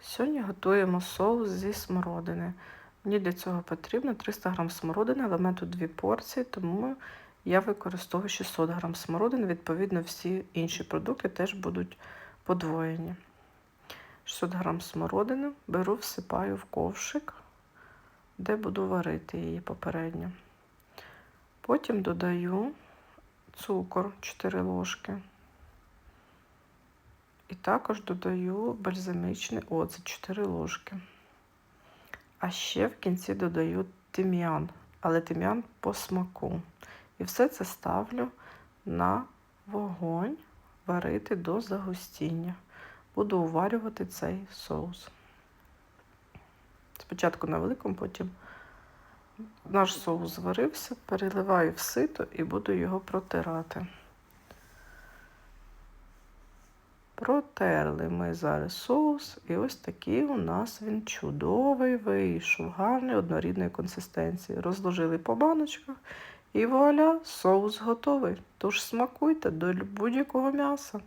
Сьогодні готуємо соус зі смородини. Мені для цього потрібно 300 г смородини, але в дві порції, тому я використовую 600 г смородини. Відповідно, всі інші продукти теж будуть подвоєні. 600 г смородини беру, всипаю в ковшик, де буду варити її попередньо. Потім додаю цукор 4 ложки. Також додаю бальзамічний оцет 4 ложки. А ще в кінці додаю тим'ян, але тим'ян по смаку. І все це ставлю на вогонь варити до загустіння. Буду уварювати цей соус. Спочатку на великому, потім наш соус зварився, переливаю в сито і буду його протирати. Протерли ми зараз соус, і ось такий у нас він чудовий вийшов, гарний однорідної консистенції. Розложили по баночках і вуаля, соус готовий. Тож смакуйте до будь-якого м'яса.